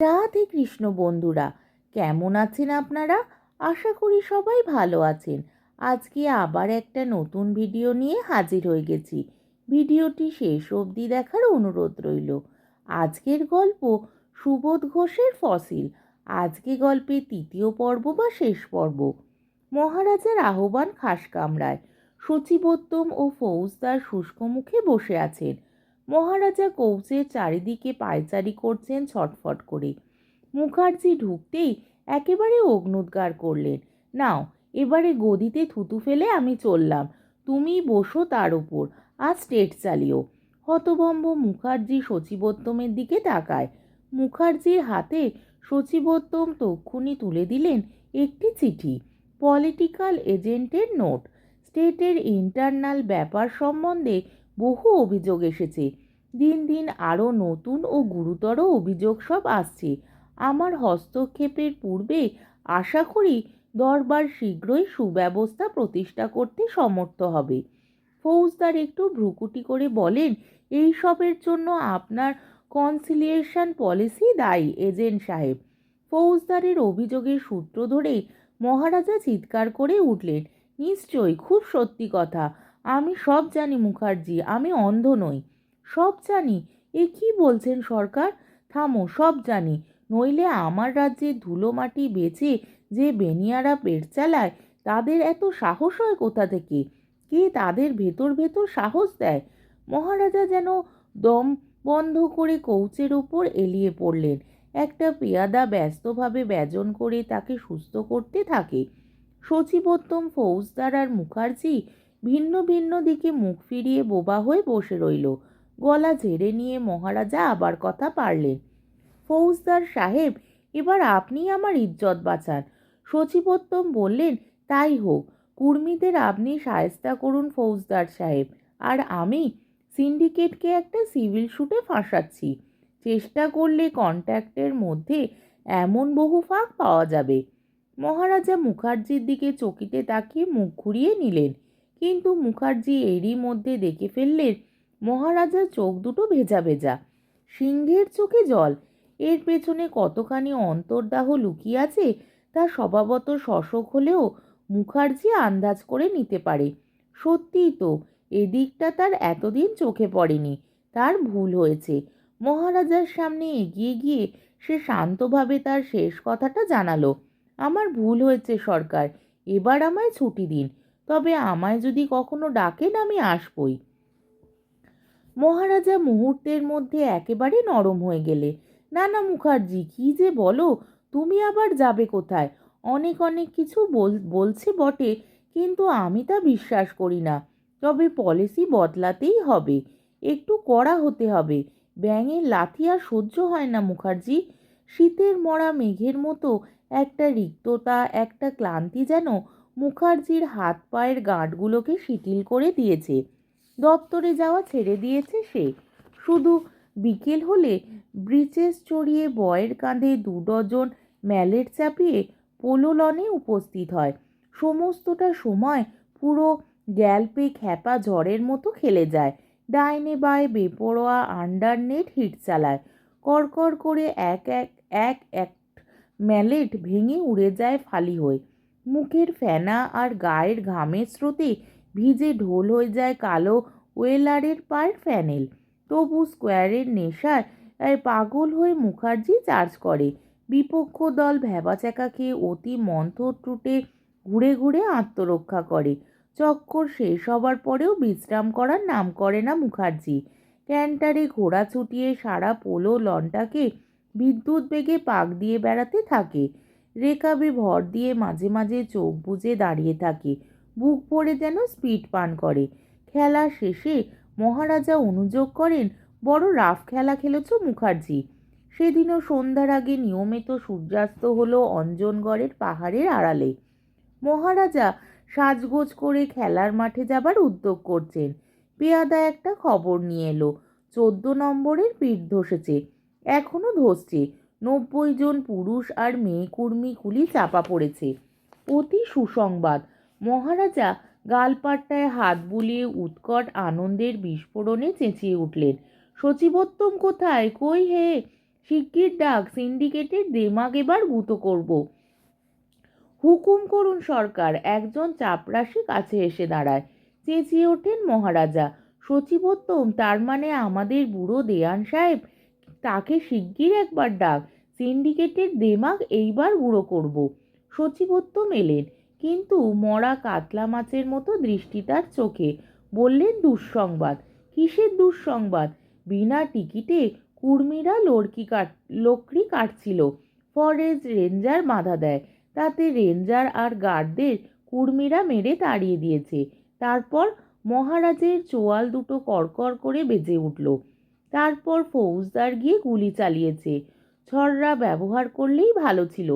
রাধে কৃষ্ণ বন্ধুরা, কেমন আছেন আপনারা? আশা করি সবাই ভালো আছেন। আজকে আবার একটা নতুন ভিডিও নিয়ে হাজির হয়ে গেছি। ভিডিওটি শেষ অবধি দেখার অনুরোধ রইল। আজকের গল্প সুবোধ ঘোষের ফসিল। আজকে গল্পের তৃতীয় পর্ব বা শেষ পর্ব। মহারাজার আহ্বান খাস কামরায় সচিবোত্তম ও ফৌজদার শুষ্ক মুখে বসে আছেন। মহারাজা কৌচের চারিদিকে পায়চারি করছেন ছটফট করে। মুখার্জি ঢুকতেই একেবারে অগ্নুদ্গার করলেন, নাও, এবারে গদিতে থুতু ফেলে আমি চললাম, তুমি বসো তার উপর আর স্টেট চালিও। হতভম্ব মুখার্জি সচিবোত্তমের দিকে তাকায়। মুখার্জির হাতে সচিবোত্তম তক্ষুনি তুলে দিলেন একটি চিঠি, পলিটিক্যাল এজেন্টের নোট। স্টেটের ইন্টারনাল ব্যাপার সম্বন্ধে বহু অভিযোগ এসেছে। দিন দিন আরও নতুন ও গুরুতর অভিযোগ সব আসছে। আমার হস্তক্ষেপের পূর্বে আশা করি দরবার শীঘ্রই সুব্যবস্থা প্রতিষ্ঠা করতে সমর্থ হবে। ফৌজদার একটু ভ্রুকুটি করে বলেন এই সবের জন্য আপনার কনসিলিয়েশন পলিসি দায়ী, এজেন্ট সাহেব। ফৌজদারের অভিযোগের সূত্র ধরে মহারাজা চিৎকার করে উঠলেন। নিশ্চয়ই, খুব সত্যি কথা। আমি সব জানি মুখার্জি, আমি অন্ধ নই। সব জানি। এ কি বলছেন সরকার? থামো, সব জানি। নইলে আমার রাজ্যে ধুলো মাটি বেচে যে বেনিয়ারা পেট চালায়, তাদের এত সাহস হয় কোথা থেকে? কে তাদের ভেতর ভেতর সাহস দেয়? মহারাজা যেন দম বন্ধ করে কৌচের ওপর এলিয়ে পড়লেন। একটা পেয়াদা ব্যস্তভাবে ব্যজন করে তাকে সুস্থ করতে থাকে। সচিবোত্তম ফৌজদার আর মুখার্জি ভিন্ন ভিন্ন দিকে মুখ ফিরিয়ে বোবা হয়ে বসে রইল। গলা ঝেড়ে নিয়ে মহারাজা আবার কথা পারলেন। ফৌজদার সাহেব, এবার আপনি আমার ইজ্জত বাঁচান। সচিবোত্তম বললেন, তাই হোক, কুর্মীদের আপনি সায়স্তা করুন ফৌজদার সাহেব। আর আমি সিন্ডিকেটকে একটা সিভিল শুটে ফাঁসাচ্ছি। চেষ্টা করলে কন্ট্যাক্টের মধ্যে এমন বহু ফাঁক পাওয়া যাবে। মহারাজা মুখার্জির দিকে চকিতে তাকিয়ে মুখ ঘুরিয়ে নিলেন। কিন্তু মুখার্জি এরই মধ্যে দেখে ফেললেন, মহারাজার চোখ দুটো ভেজা ভেজা। সিংহের চোখে জল, এর পেছনে কতখানি অন্তর্দাহ লুকিয়ে আছে তা স্বভাবত শশক হলেও মুখার্জি আন্দাজ করে নিতে পারে। সত্যিই তো, এদিকটা তার এতদিন চোখে পড়েনি, তার ভুল হয়েছে। মহারাজার সামনে এগিয়ে গিয়ে সে শান্তভাবে তার শেষ কথাটা জানালো, আমার ভুল হয়েছে সরকার, এবার আমায় ছুটি দিন। তবে আমায় যদি কখনো ডাকেন, আমি আসবই। মহারাজা মুহূর্তের মধ্যে একেবারে নরম হয়ে গেলে। না না মুখার্জি, কী যে বলো, তুমি আবার যাবে কোথায়? অনেক অনেক কিছু বল, বলছে বটে, কিন্তু আমি তা বিশ্বাস করি না। তবে পলিসি বদলাতেই হবে, একটু কড়া হতে হবে। ব্যাঙের লাথি আর সহ্য হয় না মুখার্জি। শীতের মরা মেঘের মতো একটা রিক্ততা, একটা ক্লান্তি যেন মুখার্জির হাত পায়ের গাঁটগুলোকে শিথিল করে দিয়েছে। দপ্তরে যাওয়া ছেড়ে দিয়েছে সে। শুধু বিকেল হলে ব্রিচেস চড়িয়ে বয়ের কাঁধে দু ডজন ম্যালেট চাপিয়ে পোলোলনে উপস্থিত হয়। সমস্তটা সময় পুরো গ্যালপে খ্যাপা ঝড়ের মতো খেলে যায়। ডাইনে বায়ে বেপরোয়া আন্ডার নেট হিট চালায়। কড়কড় করে এক এক এক এক ম্যালেট ভেঙে উড়ে যায় ফালি হয়ে। মুখের ফেনা আর গায়ের ঘামের স্রোতে ভিজে ঢোল হয়ে যায় কালো ওয়েলারের পায়ের ফ্যানেল। তবু স্কোয়ারের নেশায় পাগল হয়ে মুখার্জি চার্জ করে। বিপক্ষ দল ভ্যাবাচ্যাকা খেয়ে অতি মন্থর টুটে ঘুরে ঘুরে আত্মরক্ষা করে। চক্কর শেষ হবার পরেও বিশ্রাম করার নাম করে না মুখার্জি। ক্যান্টারে ঘোড়া ছুটিয়ে সারা পোলো লনটাকে বিদ্যুৎ বেগে পাক দিয়ে বেড়াতে থাকে। রেকাবে ভর দিয়ে মাঝে মাঝে চোখ বুজে দাঁড়িয়ে থাকে। বুক ভরে যেন স্পিড পান করে। খেলা শেষে মহারাজা অনুযোগ করেন, বড় রাফ খেলা খেলেছ মুখার্জি। সেদিনও সন্ধ্যার আগে নিয়মিত সূর্যাস্ত হলো অঞ্জনগড়ের পাহাড়ের আড়ালে। মহারাজা সাজগোজ করে খেলার মাঠে যাবার উদ্যোগ করছেন। পেয়াদা একটা খবর নিয়ে এলো। চোদ্দ নম্বরের পিঠ ধসেছে। এখনও ধসছে। নব্বই জন পুরুষ আর মেয়ে কুর্মী কুলি চাপা পড়েছে। অতি সুসংবাদ। মহারাজা গালপাট্টায় হাত বুলিয়ে উৎকট আনন্দের বিস্ফোরণে চেঁচিয়ে উঠলেন। সচিবোত্তম কোথায়? কই হে? শিগগির ডাক, সিন্ডিকেটের দেমাগ এবার গুঁতো করব। হুকুম করুন সরকার, একজন চাপরাশি কাছে এসে দাঁড়ায়। চেঁচিয়ে ওঠেন মহারাজা। সচিবোত্তম, তার মানে আমাদের বুড়ো দেয়ান সাহেব? তাকে শিগগির একবার ডাক। সিন্ডিকেটের দেমাগ এইবার গুঁড়ো করব। সচিবোত্তম মেলেন, কিন্তু মরা কাতলা মাছের মতো দৃষ্টি তার চোখে। বললেন, দুঃসংবাদ। কিসের দুঃসংবাদ? বিনা টিকিটে কুর্মীরা লড়কি কাট, লকড়ি কাটছিল। ফরেস্ট রেঞ্জার বাধা দেয়। তাতে রেঞ্জার আর গার্ডদের কুর্মীরা মেরে তাড়িয়ে দিয়েছে। তারপর মহারাজের চোয়াল দুটো কড়কড় করে বেজে উঠল। তারপর ফৌজদার গিয়ে গুলি চালিয়েছে। ছড়রা ব্যবহার করলেই ভালো ছিল।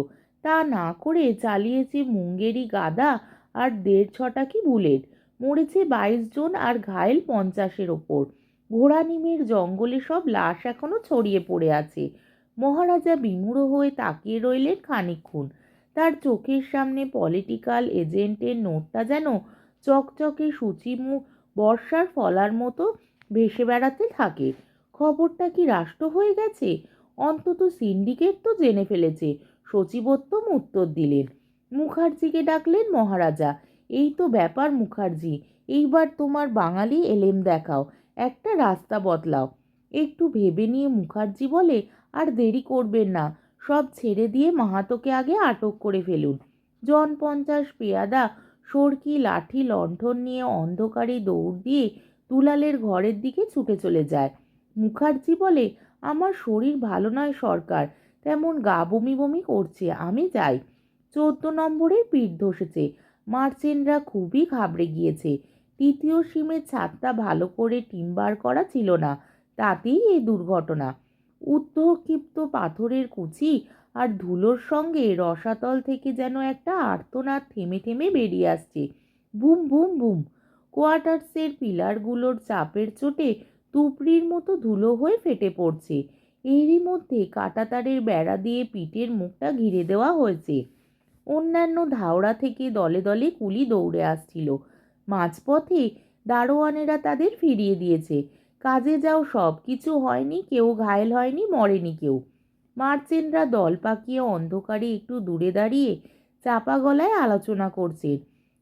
তা না করে চালিয়েছে মুঙ্গেরি গাদা আর দেড় ছটা কি বুলেট। মরেছে বাইশ জন আর ঘায়েল পঞ্চাশের ওপর। ঘোড়া নিমের জঙ্গলে সব লাশ এখনও ছড়িয়ে পড়ে আছে। মহারাজা বিমূঢ় হয়ে তাকিয়ে রইলেন খানিকক্ষণ। তার চোখের সামনে পলিটিক্যাল এজেন্টের নোটটা যেন চকচকে সূচিমুখ বর্ষার ফলার মতো ভেসে বেড়াতে থাকে। খবরটা কি রাষ্ট্র হয়ে গেছে? অন্তত সিন্ডিকেট তো জেনে ফেলেছে, সচিবোত্তম উত্তর দিলেন। মুখার্জিকে ডাকলেন মহারাজা, এই তো ব্যাপার মুখার্জি, এইবার তোমার বাঙালি এলেম দেখাও, একটা রাস্তা বদলাও। একটু ভেবে নিয়ে মুখার্জি বলে, আর দেরি করবেন না, সব ছেড়ে দিয়ে মাহাতোকে আগে আটক করে ফেলুন। জন পঞ্চাশ পেয়াদা, সরকি লাঠি লণ্ঠন নিয়ে অন্ধকারে দৌড় দিয়ে দুলালের ঘরের দিকে ছুটে চলে যায়। মুখার্জি বলে, আমার শরীর ভালো নয় সরকার, তেমন গা বমি বমি করছে, আমি যাই। চোদ্দ নম্বরের পিঠ ধসেছে। মার্চেন্টরা খুবই ঘাবড়ে গিয়েছে। তৃতীয় সিমের ছাদটা ভালো করে টিম্বার করা ছিল না, তাতেই এই দুর্ঘটনা। উদ্ধক্ষিপ্ত পাথরের কুচি আর ধুলোর সঙ্গে রসাতল থেকে যেন একটা আর্তনাদ থেমে থেমে বেরিয়ে আসছে। Boom boom boom. কোয়ার্টার্সের পিলারগুলোর চাপের চোটে তুপড়ির মতো ধুলো হয়ে ফেটে পড়ছে। এরই মধ্যে কাঁটাতারের বেড়া দিয়ে পিঠের মুখটা ঘিরে দেওয়া হয়েছে। অন্যান্য ধাওড়া থেকে দলে দলে কুলি দৌড়ে আসছিল। মাঝপথে দারোয়ানেরা তাদের ফিরিয়ে দিয়েছে। কাজে যাও সব কিছু হয়নি, কেউ ঘায়েল হয়নি, মরেনি কেউ। মার্চেন্টরা দল পাকিয়ে অন্ধকারে একটু দূরে দাঁড়িয়ে চাপা গলায় আলোচনা করছেন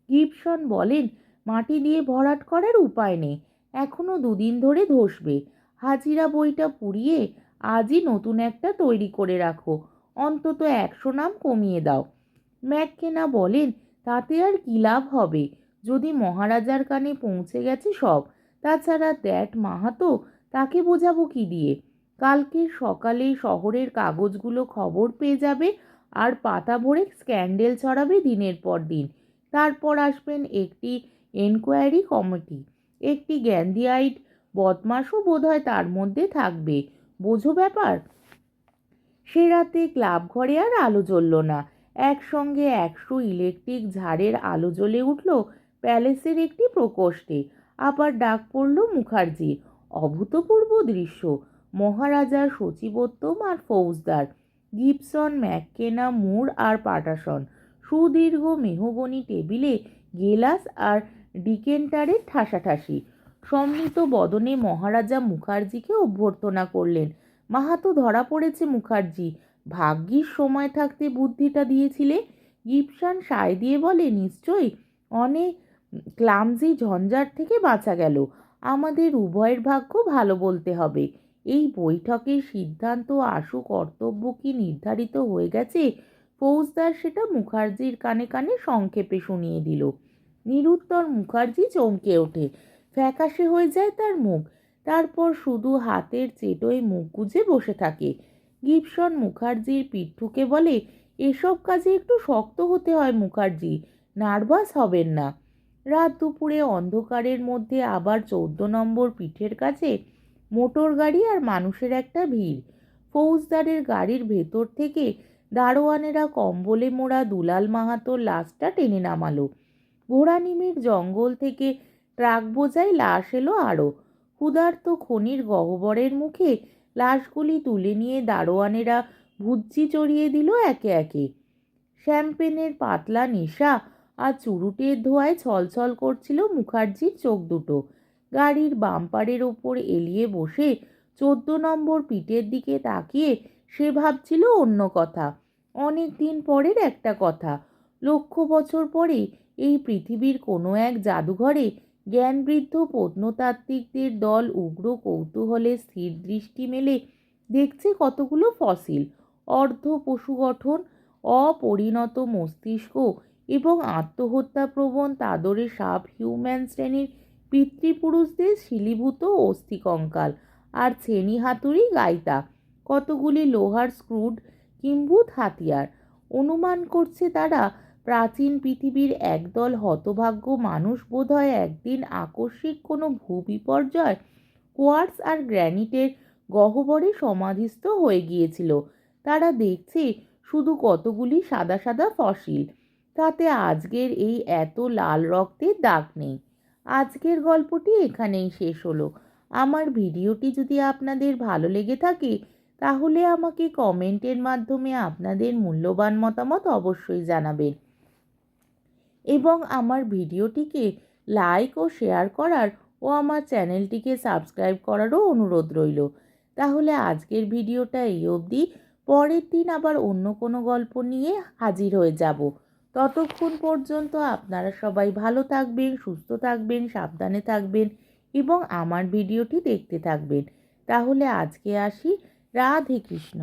গিবসন বলেন, মাটি দিয়ে ভরাট করার উপায় নেই। এখনও দুদিন ধরে ধসবে। হাজিরা বইটা পুড়িয়ে আজই নতুন একটা তৈরি করে রাখো। অন্তত একশো নাম কমিয়ে দাও। ম্যাককেনা বলেন, তাতে আর কী লাভ হবে? যদি মহারাজার কানে পৌঁছে গেছে সব, তাছাড়া দ্যাট মাহাতো তাকে বোঝাবো কি দিয়ে? কালকে সকালে শহরের কাগজগুলো খবর পেয়ে যাবে আর পাতা ভরে স্ক্যান্ডেল ছড়াবে দিনের পর দিন। তারপর আসবেন একটি এনকোয়ারি কমিটি। একটি গ্যান্ডিয়াইট বদমাসও বোধহয় তার মধ্যে থাকবে। বোঝো ব্যাপার? সে রাতে ক্লাব ঘরে আর আলো জ্বলল না। একসঙ্গে একশো ইলেকট্রিক ঝাড়ের আলো জ্বলে উঠল প্যালেসের একটি প্রকোষ্ঠে। আবার ডাক পড়ল মুখার্জির অভূতপূর্ব দৃশ্য। মহারাজার সচিবোত্তম আর ফৌজদার, গিবসন, ম্যাককেনা, মুর আর পাটাসন, সুদীর্ঘ মেহগনি টেবিলে গেলাস আর ডিকেন্টারের ঠাসাঠাসি। সম্মিত বদনে মহারাজা মুখার্জিকে অভ্যর্থনা করলেন। মাহাতো ধরা পড়েছে মুখার্জি। ভাগ্যিস সময় থাকতে বুদ্ধিটা দিয়েছিলে। গিপসান সায় দিয়ে বলে, নিশ্চয়ই। অনেক ক্লামজি ঝঞ্ঝাট থেকে বাঁচা গেল। আমাদের উভয়ের ভাগ্য ভালো বলতে হবে। এই বৈঠকের সিদ্ধান্ত আশু কর্তব্য কি নির্ধারিত হয়ে গেছে? ফৌজদার সেটা মুখার্জির কানে কানে সংক্ষেপে শুনিয়ে দিল। নিরুত্তর মুখার্জি চমকে ওঠে। ফ্যাকাশে হয়ে যায় তার মুখ। তারপর শুধু হাতের চেটোয় মুখ গুজে বসে থাকে। গিবসন মুখার্জির পিঠ ঠুকে বলে, এসব কাজে একটু শক্ত হতে হয় মুখার্জি, নার্ভাস হবেন না। রাত দুপুরে অন্ধকারের মধ্যে আবার চৌদ্দ নম্বর পিঠের কাছে মোটর গাড়ি আর মানুষের একটা ভিড়। ফৌজদারের গাড়ির ভেতর থেকে দারোয়ানেরা কম্বলে মোড়া দুলাল মাহাতোর লাশটা টেনে নামালো। ঘোড়ানিমির জঙ্গল থেকে ট্রাক বোঝাই লাশ এলো আরও। ক্ষুধার্ত খনির গহ্বরের মুখে লাশগুলি তুলে নিয়ে দারোয়ানেরা ভুজ্জি চড়িয়ে দিল একে একে। শ্যাম্পেনের পাতলা নেশা আর চুরুটের ধোয়ায় ছলছল করছিল মুখার্জির চোখ দুটো। গাড়ির বাম্পারের ওপর এলিয়ে বসে চোদ্দ নম্বর পিঠের দিকে তাকিয়ে সে ভাবছিল অন্য কথা। অনেক দিন পরের একটা কথা। লক্ষ বছর পরে এই পৃথিবীর কোনো এক জাদুঘরে জ্ঞানবৃদ্ধ প্রত্নতাত্ত্বিকদের দল উগ্র কৌতূহলে স্থির দৃষ্টি মেলে দেখছে কতগুলো ফসিল, অর্ধ পশু গঠন, অপরিণত মস্তিষ্ক এবং আত্মহত্যাপ্রবণ তাদরে সাব হিউম্যান শ্রেণির পিতৃপুরুষদের শিলীভূত অস্থিকঙ্কাল আর ছেনি হাতুড়ি গাইতা। কতগুলি লোহার স্ক্রুড, কিম্বুত হাতিয়ার অনুমান করছে তারা প্রাচীন পৃথিবীর একদল হতভাগ্য মানুষ বোধহয় একদিন আকস্মিক কোনো ভূবিপর্যয়, কোয়ার্টস আর গ্র্যানিটের গহ্বরে সমাধিস্থ হয়ে গিয়েছিল। তারা দেখছে শুধু কতগুলি সাদা সাদা ফসিল, তাতে আজকের এই এত লাল রক্তের দাগ নেই। আজকের গল্পটি এখানেই শেষ হলো। আমার ভিডিওটি যদি আপনাদের ভালো লেগে থাকে, তাহলে আমাকে কমেন্টের মাধ্যমে আপনাদের মূল্যবান মতামত অবশ্যই জানাবেন। এবং আমার ভিডিওটিকে লাইক ও শেয়ার করার ও আমার চ্যানেলটিকে সাবস্ক্রাইব করারও অনুরোধ রইল। তাহলে আজকের ভিডিওটা এই অবধি। পরের দিন আবার অন্য কোনো গল্প নিয়ে হাজির হয়ে যাব। ততক্ষণ পর্যন্ত আপনারা সবাই ভালো থাকবেন, সুস্থ থাকবেন, সাবধানে থাকবেন এবং আমার ভিডিওটি দেখতে থাকবেন। তাহলে আজকে আসি। রাধে কৃষ্ণ।